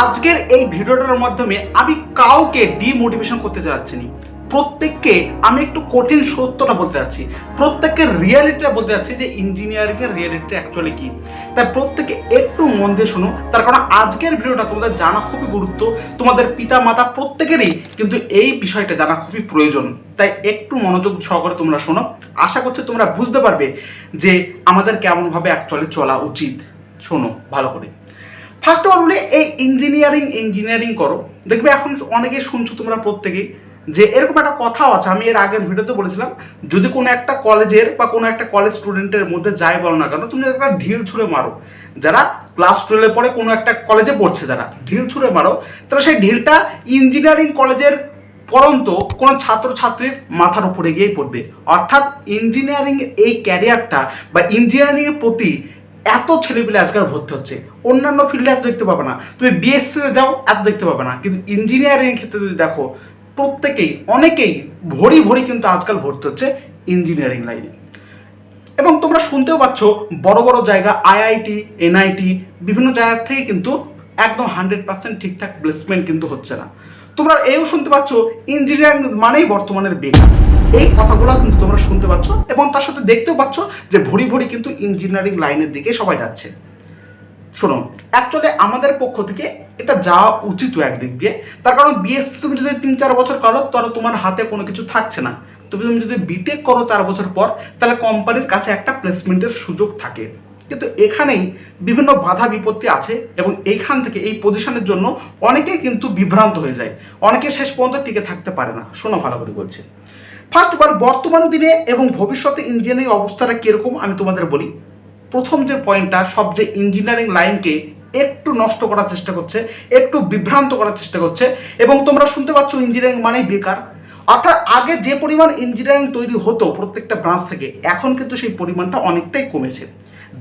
আজকের এই ভিডিওটার মাধ্যমে আমি কাউকে ডিমোটিভেশন করতে চাচ্ছি না। প্রত্যেককে আমি একটু কঠিন সত্যটা বলতে যাচ্ছি। প্রত্যেকের রিয়ালিটিটা বলতে যাচ্ছি যে ইঞ্জিনিয়ারিং এর রিয়ালিটি অ্যাকচুয়ালি কি। তাই প্রত্যেকে একটু মন দিয়ে শোনো। তার কারণ আজকের ভিডিওটা তোমাদের জানা খুবই গুরুত্ব। তোমাদের পিতা মাতা প্রত্যেকেরই কিন্তু এই বিষয়টা জানা খুবই প্রয়োজন। তাই একটু মনোযোগ সহকারে তোমরা শোনো। আশা করছি তোমরা বুঝতে পারবে যে আমাদের কেমনভাবে অ্যাকচুয়ালি চলা উচিত। শোনো, ভালো করে। ফার্স্ট অফ অল এই ইঞ্জিনিয়ারিং ইঞ্জিনিয়ারিং করো। দেখবে এখন অনেকে শুনছো তোমরা প্রত্যেকেই যে এরকম একটা কথাও আছে, আমি এর আগের ভিডিওতে বলেছিলাম, যদি কোনো একটা কলেজের বা কোনো একটা কলেজ স্টুডেন্টের মধ্যে যাই বলো না কেন, তুমি একটা ঢিল ছুঁড়ে মারো। যারা ক্লাস টুয়েলভে পরে কোনো একটা কলেজে পড়ছে যারা, ঢিল ছুঁড়ে মারো তাহলে সেই ঢিলটা ইঞ্জিনিয়ারিং কলেজের পরন্ত কোনো ছাত্রছাত্রীর মাথার উপরে গিয়েই পড়বে। অর্থাৎ ইঞ্জিনিয়ারিং এই ক্যারিয়ারটা বা ইঞ্জিনিয়ারিংয়ের প্রতি এত ছেলেপিলে আজকাল ভর্তি হচ্ছে। অন্যান্য ফিল্ডে এত দেখতে পাবে না। তুমি বিএসসিতে যাও, এত দেখতে পাবে না। কিন্তু ইঞ্জিনিয়ারিং এর ক্ষেত্রে যদি দেখো, প্রত্যেকেই, অনেকেই ভরি ভরি কিন্তু আজকাল ভর্তি হচ্ছে ইঞ্জিনিয়ারিং লাইনে এবং তোমরা শুনতেও পাচ্ছ, বড় বড় জায়গা আইআইটি এনআইটি বিভিন্ন জায়গা থেকে কিন্তু একদম হান্ড্রেড পার্সেন্ট ঠিকঠাক প্লেসমেন্ট কিন্তু হচ্ছে না। তোমরা এও শুনতে পাচ্ছ ইঞ্জিনিয়ারিং মানেই বর্তমানের বেকার। এই কথাগুলো কিন্তু তোমরা শুনতে পাচ্ছ এবং তার সাথে দেখতেও পাচ্ছ যে ভরি ভরি কিন্তু ইঞ্জিনিয়ারিং লাইনের দিকে সবাই যাচ্ছে। শোনো অ্যাকচুয়ালি আমাদের পক্ষ থেকে এটা যাওয়া উচিত একদিক দিয়ে। তার কারণ বিএসসি তুমি যদি তিন চার বছর করো, তাহলে তোমার হাতে কোনো কিছু থাকছে না। তুমি তুমি যদি বিটেক করো চার বছর পর, তাহলে কোম্পানির কাছে একটা প্লেসমেন্টের সুযোগ থাকে। কিন্তু এখানেই বিভিন্ন বাধা বিপত্তি আছে এবং এইখান থেকে এই পজিশনের জন্য অনেকেই কিন্তু বিভ্রান্ত হয়ে যায়। অনেকে শেষ পর্যন্ত টিকে থাকতে পারে না। শোনো ভালো করে বলছে। ফার্স্ট বার বর্তমান দিনে এবং ভবিষ্যতে ইঞ্জিনিয়ারিং অবস্থাটা কীরকম আমি তোমাদের বলি। প্রথম যে পয়েন্টটা সব যে ইঞ্জিনিয়ারিং লাইনকে একটু নষ্ট করার চেষ্টা করছে, একটু বিভ্রান্ত করার চেষ্টা করছে, এবং তোমরা শুনতে পাচ্ছ ইঞ্জিনিয়ারিং মানেই বেকার। অর্থাৎ আগে যে পরিমাণ ইঞ্জিনিয়ারিং তৈরি হতো প্রত্যেকটা ব্রাঞ্চ থেকে, এখন কিন্তু সেই পরিমাণটা অনেকটাই কমেছে।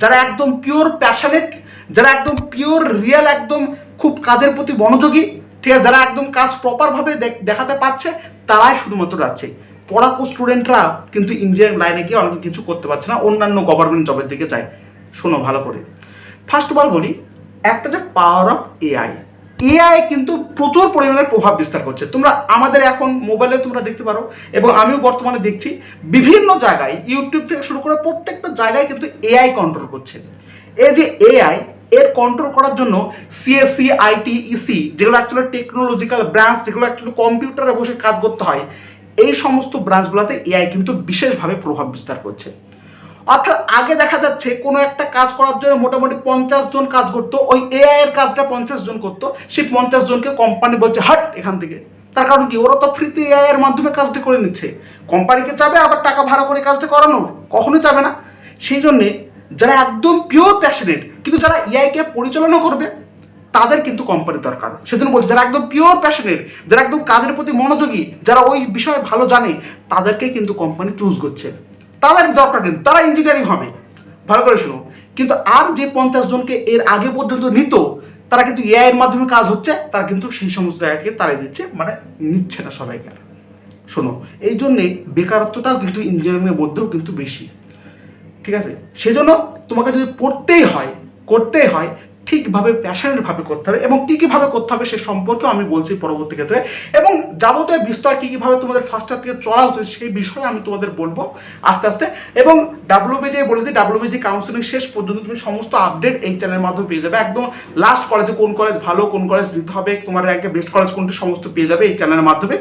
যারা একদম পিওর প্যাশনেট যারা একদম পিওর রিয়েল একদম খুব কাজের প্রতি মনোযোগী, ঠিক আছে, যারা একদম কাজ প্রপারভাবে দেখাতে পারছে, তারাই শুধুমাত্র যাচ্ছে। পড়াকু স্টুডেন্টরা কিন্তু ইঞ্জিনিয়ারিং লাইনে গিয়ে অনেক কিছু করতে পারছে না, অন্যান্য গভর্নমেন্ট জবের দিকে যায়। শোনো ভালো করে। ফার্স্ট অফ অল বলি, একটা যে পাওয়ার অফ এআই এআই কিন্তু প্রচুর পরিমাণে প্রভাব বিস্তার করছে। তোমরা আমাদের এখন মোবাইলে তোমরা দেখতে পারো, এবং আমিও বর্তমানে দেখছি, বিভিন্ন জায়গায় ইউটিউব থেকে শুরু করে প্রত্যেকটা জায়গায় কিন্তু এআই কন্ট্রোল করছে। এই যে এআই এর কন্ট্রোল করার জন্য সিএসসি আইটি ইসি যেগুলো অ্যাকচুয়ালি টেকনোলজিক্যাল ব্রাঞ্চ যেগুলো অ্যাকচুয়ালি কম্পিউটারে বসে কাজ করতে হয় এই সমস্ত ব্রাঞ্চগুলোতে এআই কিন্তু বিশেষভাবে প্রভাব বিস্তার করছে। অর্থাৎ আগে দেখা যাচ্ছে কোনো একটা কাজ করার জন্য মোটামুটি পঞ্চাশ জন কাজ করতো, ওই এআই এর কাজটা পঞ্চাশ জন করতো, সেই পঞ্চাশ জনকে কোম্পানি বলছে, হাট, এখান থেকে। তার কারণ কি? ওরা তো ফ্রিতে এআই এর মাধ্যমে কাজটা করে নিচ্ছে। কোম্পানিকে চাবে আবার টাকা ভাড়া করে কাজটা করানো? কখনো চাবে না। সেই জন্যে যারা একদম পিওর প্যাশনেট কিন্তু যারা এআইকে পরিচালনা করবে তাদের কিন্তু কোম্পানি দরকার। সেজন্য বলছি, যারা একদম পিওর প্যাশনেট যারা একদম কাজের প্রতি মনোযোগী, যারা ওই বিষয়ে ভালো জানে, তাদেরকে কিন্তু কোম্পানি চুজ করছে। তাদের দরকার কিন্তু তারা ইঞ্জিনিয়ারিং হবে। ভালো করে শুনো কিন্তু আর যে পঞ্চাশ জনকে এর আগে পর্যন্ত নিত, তারা কিন্তু এআই এর মাধ্যমে কাজ হচ্ছে, তারা কিন্তু সেই সমস্ত জায়গা থেকে তারাই দিচ্ছে মানে নিচ্ছে না সবাইকে আর। শোনো এই জন্যে বেকারত্বটাও কিন্তু ইঞ্জিনিয়ারিংয়ের মধ্যেও কিন্তু বেশি। ঠিক আছে? সেজন্য তোমাকে যদি পড়তেই হয়, করতেই হয় ঠিকভাবে প্যাশনেটভাবে করতে হবে এবং কী কীভাবে করতে হবে সে সম্পর্কেও আমি বলছি পরবর্তী ক্ষেত্রে। এবং যাবতীয় বিস্তর কী কীভাবে তোমাদের ফার্স্ট থেকে চলা উচিত সেই বিষয়ে আমি তোমাদের বলব আস্তে আস্তে। এবং ডাব্লিউবিজে বলে দিই ডাব্লিউবিজি কাউন্সিলিং শেষ পর্যন্ত তুমি সমস্ত আপডেট এই চ্যানেলের মাধ্যমে পেয়ে যাবে। একদম লাস্ট কলেজে কোন কলেজ ভালো, কোন কলেজ দিতে হবে, তোমার র্যাঙ্কে বেস্ট কলেজ কোনটি সমস্ত পেয়ে যাবে এই চ্যানেলের মাধ্যমে।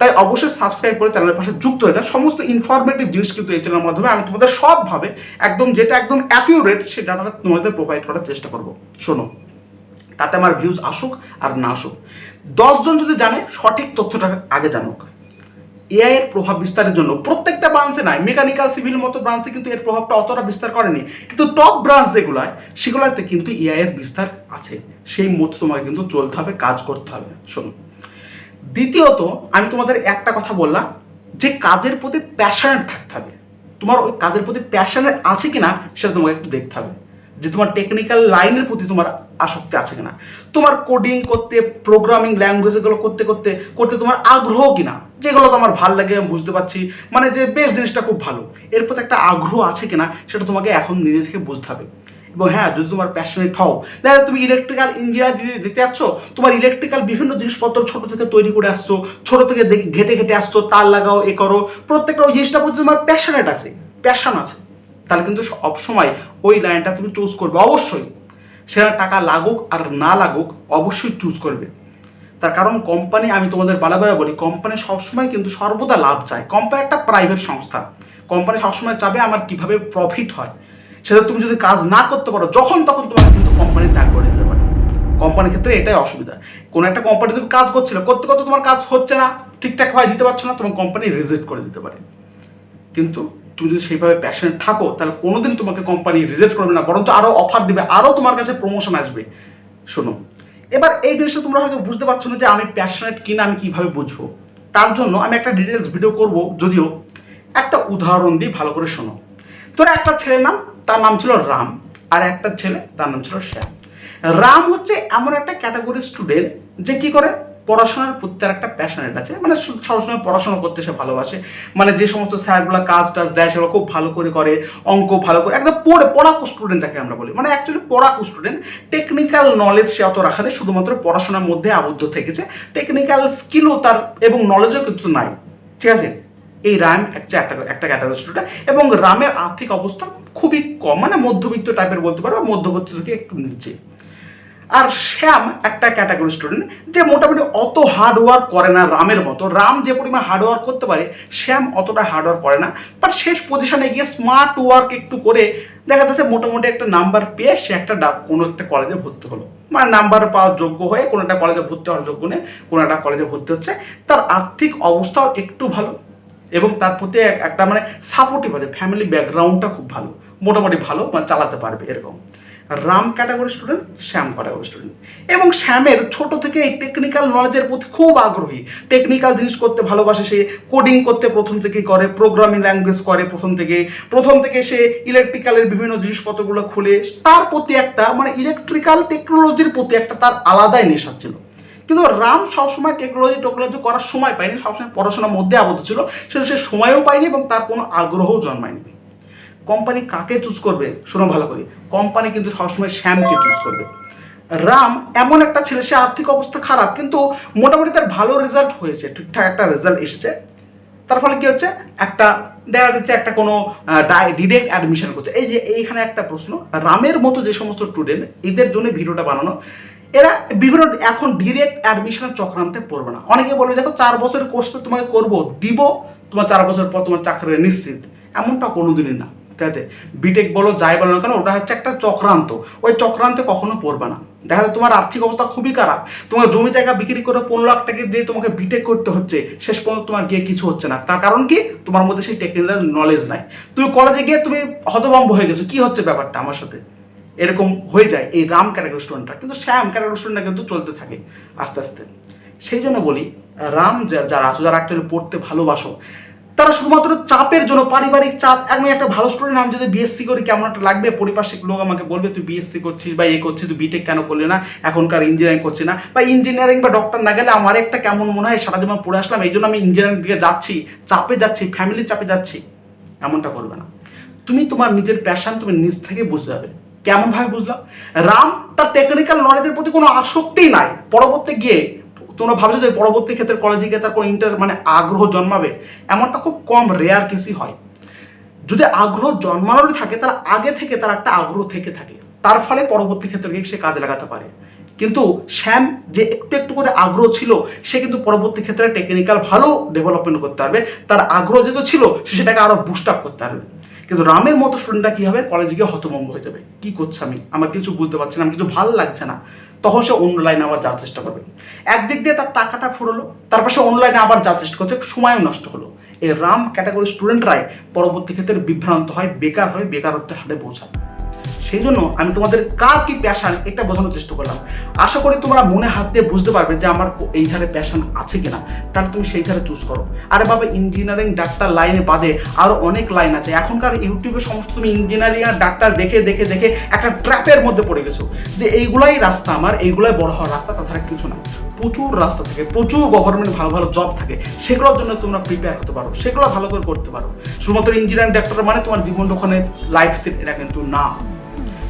তাই অবশ্যই সাবস্ক্রাইব করে চ্যানেলের পাশে যুক্ত হয়ে যায় সমস্ত ইনফরমেটিভ জিনিস কিন্তু এই চ্যানেলের মাধ্যমে আমি তোমাদের সবভাবে একদম যেটা একদম অ্যাকিউরেট সেই ডাটাটা তোমাদের প্রোভাইড করার চেষ্টা করব। শোনো, তাতে আমার ভিউজ আসুক আর না আসুক। দশজন যদি জানে, সঠিক তথ্যটা আগে জানুক। এআই এর প্রভাব বিস্তারের জন্য প্রত্যেকটা ব্রাঞ্চে নাই মেকানিক্যাল সিভিল মতো ব্রাঞ্চে কিন্তু এর প্রভাবটা অতটা বিস্তার করেনি। কিন্তু টপ ব্রাঞ্চ যেগুলো সেগুলোতে কিন্তু এআই এর বিস্তার আছে। সেই মতো তোমাকে কিন্তু চলতে হবে, কাজ করতে হবে। শোনো, দ্বিতীয়ত আমি তোমাদের একটা কথা বললাম, যে কাজের প্রতি প্যাশনেট থাকতে হবে। তোমার ওই কাজের প্রতি প্যাশনেট আছে কিনা, সেটা তোমাকে একটু দেখতে হবে। যে তোমার টেকনিক্যাল লাইনের প্রতি তোমার আসক্তি আছে কিনা। তোমার কোডিং করতে প্রোগ্রামিং ল্যাঙ্গুয়েজ এগুলো করতে করতে করতে তোমার আগ্রহ কিনা? যেগুলো তোমার ভালো লাগে, আমি বুঝতে পারছি। মানে যে বেশ জিনিসটা খুব ভালো। এর প্রতি একটা আগ্রহ আছে কিনা, সেটা তোমাকে এখন নিজে থেকে বুঝতে হবে। এবং হ্যাঁ যদি তোমার প্যাশনেট হও যায় তুমি ইলেকট্রিক্যাল ইঞ্জিনিয়ার দিতে যাচ্ছ, তোমার ইলেকট্রিক্যাল বিভিন্ন জিনিসপত্র ছোট থেকে তৈরি করে আসছো, ছোট থেকে ঘেটে ঘেটে আসছো, তার লাগাও, এ করো, প্রত্যেকটা ওই জিনিসটার প্রতি তোমার প্যাশনেট আছে। প্যাশন আছে। তাহলে কিন্তু সবসময় ওই লাইনটা তুমি চুজ করবে, অবশ্যই। সেখানে টাকা লাগুক আর না লাগুক, অবশ্যই চুজ করবে। তার কারণ কোম্পানি আমি তোমাদের বালাবালা বলি কোম্পানি সবসময় কিন্তু সর্বদা লাভ চায়। কোম্পানি একটা প্রাইভেট সংস্থা। কোম্পানি সবসময় চাবে আমার কীভাবে প্রফিট হয়। সেটা তুমি যদি কাজ না করতে পারো, যখন তখন তোমাকে কিন্তু কোম্পানি ত্যাগ করে দিতে পারে। কোম্পানির ক্ষেত্রে এটাই অসুবিধা। কোনো একটা কোম্পানি তুমি কাজ করছিলে, করতে করতে তোমার কাজ হচ্ছে না, ঠিকঠাক ভাবে দিতে পারছ না, তোমার কোম্পানি রিজেক্ট করে দিতে পারে। কিন্তু তুমি যদি সেইভাবে প্যাশনেট থাকো, তাহলে কোনোদিন তোমাকে কোম্পানি রিজেক্ট করবে না, বরঞ্চ আরও অফার দিবে আরও তোমার কাছে প্রমোশন আসবে। শোনো, এবার এই জিনিসটা তোমরা হয়তো বুঝতে পারছ না যে আমি প্যাশনেট কিনা আমি কীভাবে বুঝব। তার জন্য আমি একটা ডিটেলস ভিডিও করব, যদিও একটা উদাহরণ দিই ভালো করে শোনো। তোর একটা ছেলের নাম, তার নাম ছিল রাম, আর একটা ছেলে, তার নাম ছিল শ্যাম। রাম হচ্ছে এমন একটা ক্যাটাগরি স্টুডেন্ট যে কি করে? পড়াশোনার প্রতি তার একটা প্যাশনেট আছে। মানে সবসময় পড়াশোনা করতে সে ভালোবাসে। মানে যে সমস্ত স্যারগুলো কাজ টাজ দেয়, সেগুলো খুব ভালো করে করে, অঙ্ক ভালো করে, একদম পড়ে পড়াকু স্টুডেন্ট যাকে আমরা বলি। মানে অ্যাকচুয়ালি পড়াকু স্টুডেন্ট টেকনিক্যাল নলেজ সে অত রাখা নেই, শুধুমাত্র পড়াশোনার মধ্যে আবদ্ধ থেকেছে। টেকনিক্যাল স্কিলও তার, এবং নলেজও কিন্তু নাই। ঠিক আছে? এই রাম একটা একটা ক্যাটাগরি স্টুডেন্ট এবং রামের আর্থিক অবস্থা খুবই কম মানে মধ্যবিত্ত টাইপের বলতে পারো মধ্যবিত্ত থেকে একটু নিচে। আর শ্যাম একটা ক্যাটাগরি স্টুডেন্ট যে মোটামুটি অত হার্ড ওয়ার্ক করে না রামের মতো। রাম যে পরিমাণ হার্ড ওয়ার্ক করতে পারে, শ্যাম অতটা হার্ড ওয়ার্ক করে না। বাট শেষ পজিশনে গিয়ে স্মার্ট ওয়ার্ক একটু করে দেখা যাচ্ছে মোটামুটি একটা নাম্বার পেয়ে সে একটা কোনো একটা কলেজে ভর্তি হলো। মানে নাম্বার পাওয়ার যোগ্য হয়ে কোনো একটা কলেজে ভর্তি হওয়ার যোগ্য নেই, কোনো একটা কলেজে ভর্তি হচ্ছে। তার আর্থিক অবস্থাও একটু ভালো এবং তার প্রতি একটা মানে সাপোর্টিভ আছে। ফ্যামিলি ব্যাকগ্রাউন্ডটা খুব ভালো। মোটামুটি ভালো মানে চালাতে পারবে এরকম। Ram category student Shyam category student এবং শ্যামের ছোট থেকে এই টেকনিক্যাল নলেজের প্রতি খুব আগ্রহী। টেকনিক্যাল জিনিস করতে ভালোবাসে সে কোডিং করতে প্রথম থেকে করে প্রোগ্রামিং ল্যাঙ্গুয়েজ করে প্রথম থেকে প্রথম থেকে সে ইলেকট্রিক্যালের বিভিন্ন জিনিসপত্রগুলো খুলে, তার প্রতি একটা মানে ইলেকট্রিক্যাল টেকনোলজির প্রতি একটা তার আলাদাই নেশা ছিল। কিন্তু রাম সবসময় টেকনোলজি টেকনোলজি করার সময় পায়নি, সবসময় পড়াশোনার মধ্যে আবদ্ধ ছিল সেটা সে সময়ও পায়নি এবং তার কোনো আগ্রহও জন্মায়নি। কোম্পানি কাকে চুজ করবে? শোনো ভালো করে। কোম্পানি কিন্তু সবসময় শ্যামকে চুজ করবে। রাম এমন একটা ছেলে, সে আর্থিক অবস্থা খারাপ, কিন্তু মোটামুটি তার ভালো রেজাল্ট হয়েছে। ঠিকঠাক একটা রেজাল্ট এসেছে। তার ফলে কি হচ্ছে? একটা, দেখা যাচ্ছে একটা কোনো ডিরেক্ট অ্যাডমিশন করছে। এই যে এইখানে একটা প্রশ্ন, রামের মতো যে সমস্ত স্টুডেন্ট এদের জন্য ভিডিওটা বানানো, এরা বিভিন্ন, এখন ডিরেক্ট অ্যাডমিশনের চক্রান্তে পড়বে না। অনেকে বলবে, দেখো, চার বছরের কোর্স তো তোমাকে করব, দিব, তোমার চার বছর পর তোমার চাকরি নিশ্চিত। এমনটা কোনোদিনই না। ঠিক আছে বিটেক বলো, যাই বলো না কেন, ওটা হচ্ছে একটা চক্রান্ত। ওই চক্রান্তে কখনো পড়বে না। দেখা যায় তোমার আর্থিক অবস্থা খুবই খারাপ। তোমার জমি জায়গা বিক্রি করে পনেরো লাখ টাকা দিয়ে তোমাকে বিটেক করতে হচ্ছে। শেষ পর্যন্ত তোমার গিয়ে কিছু হচ্ছে না। তার কারণ কি? তোমার মধ্যে সেই টেকনিক্যাল নলেজ নাই। তুমি কলেজে গিয়ে তুমি হতভম্ব হয়ে গেছো। কি হচ্ছে ব্যাপারটা আমার সাথে? এরকম হয়ে যায় এই রাম ক্যাটাগরি স্টুডেন্টটা কিন্তু শ্যাম ক্যাটাগরি স্টুডেন্টটা কিন্তু চলতে থাকে আস্তে আস্তে। সেই জন্য বলি, রাম যারা আছো, যারা অ্যাকচুয়ালি পড়তে ভালোবাসো তারা শুধুমাত্র চাপের জন্য, পারিবারিক চাপ। আমি একটা ভালো স্টুডেন্ট আমি যদি বিএসসি করি, কেমন একটা লাগবে? পরিপার্শ্বিক লোক আমাকে বলবে, তুই বিএসসি করছিস বা এ করছিস, তুই বিটেক কেন করলি না? এখনকার ইঞ্জিনিয়ারিং করছি না? বা ইঞ্জিনিয়ারিং বা ডক্টর না গেলে আমার একটা কেমন মনে হয়, সারা জীবন পড়ে আসলাম এই জন্য আমি ইঞ্জিনিয়ারিং দিকে যাচ্ছি, চাপে যাচ্ছি ফ্যামিলির চাপে যাচ্ছি। এমনটা করবে না। তুমি তোমার নিজের প্যাশন তুমি নিজ থেকে বুঝে যাবে কেমন ভাবে বুঝলাম? রাম, তার টেকনিক্যাল নলেজের প্রতি কোনো আসক্তিই নাই। পরবর্তী গিয়ে তোমরা ভাবছ যে পরবর্তী ক্ষেত্রে কলেজে গিয়ে তার কোনো ইন্টার মানে আগ্রহ জন্মাবে? এমনটা খুব কম রেয়ার কেসই হয়। যদি আগ্রহ জন্মানোরই থাকে তার আগে থেকে তার একটা আগ্রহ থেকে থাকে। তার ফলে পরবর্তী ক্ষেত্রে গিয়ে সে কাজে লাগাতে পারে। কিন্তু শ্যাম যে একটু একটু করে আগ্রহ ছিল, সে কিন্তু পরবর্তী ক্ষেত্রে টেকনিক্যাল ভালো ডেভেলপমেন্ট করতে পারবে। তার আগ্রহ যেহেতু ছিল, সে সেটাকে আরও বুস্ট আপ করতে পারবে। কিন্তু রামের মতো স্টুডেন্টরা কি হবে? কলেজে গিয়ে হতভম্ব হয়ে যাবে। কি করছে আমি? আমার কিছু বুঝতে পারছি না, আমার কিছু ভালো লাগছে না। তখন সে অন্য লাইনে আবার যাওয়ার চেষ্টা করবে। একদিক দিয়ে তার টাকাটা ফুরলো, তারপর সে অন্য লাইনে আবার যাওয়ার চেষ্টা করছে, সময়ও নষ্ট হলো। এই রাম ক্যাটাগরি স্টুডেন্টরাই পরবর্তী ক্ষেত্রে বিভ্রান্ত হয়, বেকার হয় বেকারত্বের হাতে পৌঁছায়। সেই জন্য আমি তোমাদের কার কি প্যাশান এটা বোঝানোর চেষ্টা করলাম। আশা করি তোমরা মনে হাত দিয়ে বুঝতে পারবে যে আমার এই ধারে প্যাশান আছে কিনা। তাহলে তুমি সেই ধারে চুজ করো। আরে বাবা ইঞ্জিনিয়ারিং ডাক্তার লাইনে বাদে আরও অনেক লাইন আছে। এখনকার ইউটিউবে সমস্ত তুমি ইঞ্জিনিয়ারিং আর ডাক্তার দেখে দেখে দেখে একটা ট্র্যাপের মধ্যে পড়ে গেছো। যে এইগুলাই রাস্তা আমার, এইগুলাই বড় হওয়ার রাস্তা তাছাড়া কিছু না। প্রচুর রাস্তা থাকে, প্রচুর গভর্নমেন্ট ভালো ভালো জব থাকে। সেগুলোর জন্য তোমরা প্রিপেয়ার হতে পারো। সেগুলো ভালো করে করতে পারো। শুধুমাত্র ইঞ্জিনিয়ারিং ডাক্তার মানে তোমার জীবন ওখানে লাইফ সেট এটা কিন্তু না।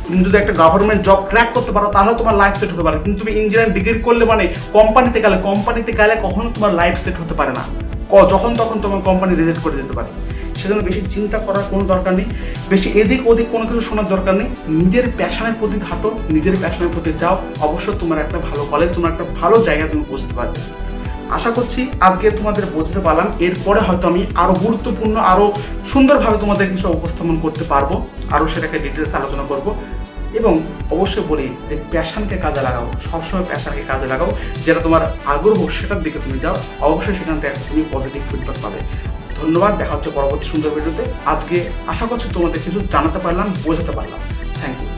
তুমি যদি একটা গভর্নমেন্ট জব ক্র্যাক করতে পারো, তাহলে তোমার লাইফ সেট হতে পারে। কিন্তু তুমি ইঞ্জিনিয়ারিং ডিগ্রি করলে মানে কোম্পানিতে গেলে কোম্পানিতে গেলে কখনো তোমার লাইফ সেট হতে পারে না। যখন তখন তোমার কোম্পানি রিজেক্ট করে দিতে পারে। সেজন্য বেশি চিন্তা করার কোনো দরকার নেই। বেশি এদিক ওদিক কোনো কিছু শোনার দরকার নেই। নিজের প্যাশনের প্রতি হাঁটো নিজের প্যাশনের প্রতি যাও। অবশ্যই তোমার একটা ভালো কলেজ তোমার একটা ভালো জায়গায় তুমি পৌঁছতে পারবে। আশা করছি আজকে তোমাদের বোঝাতে পারলাম। এরপরে হয়তো আমি আরও গুরুত্বপূর্ণ, আরও সুন্দরভাবে তোমাদের কিছু উপস্থাপন করতে পারব, আরও সেটাকে ডিটেলস আলোচনা করব। এবং অবশ্যই বলি যে প্যাশনকে কাজে লাগাও, সবসময় প্যাশনকে কাজে লাগাও। যেটা তোমার আগ্রহ, সেটার দিকে তুমি যাও, অবশ্যই সেখান থেকে তুমি পজিটিভ ফিডব্যাক পাবে। ধন্যবাদ, দেখা হচ্ছে পরবর্তী সুন্দর ভিডিওতে আজকে আশা করছি তোমাদের কিছু জানাতে পারলাম, বোঝাতে পারলাম। Thank you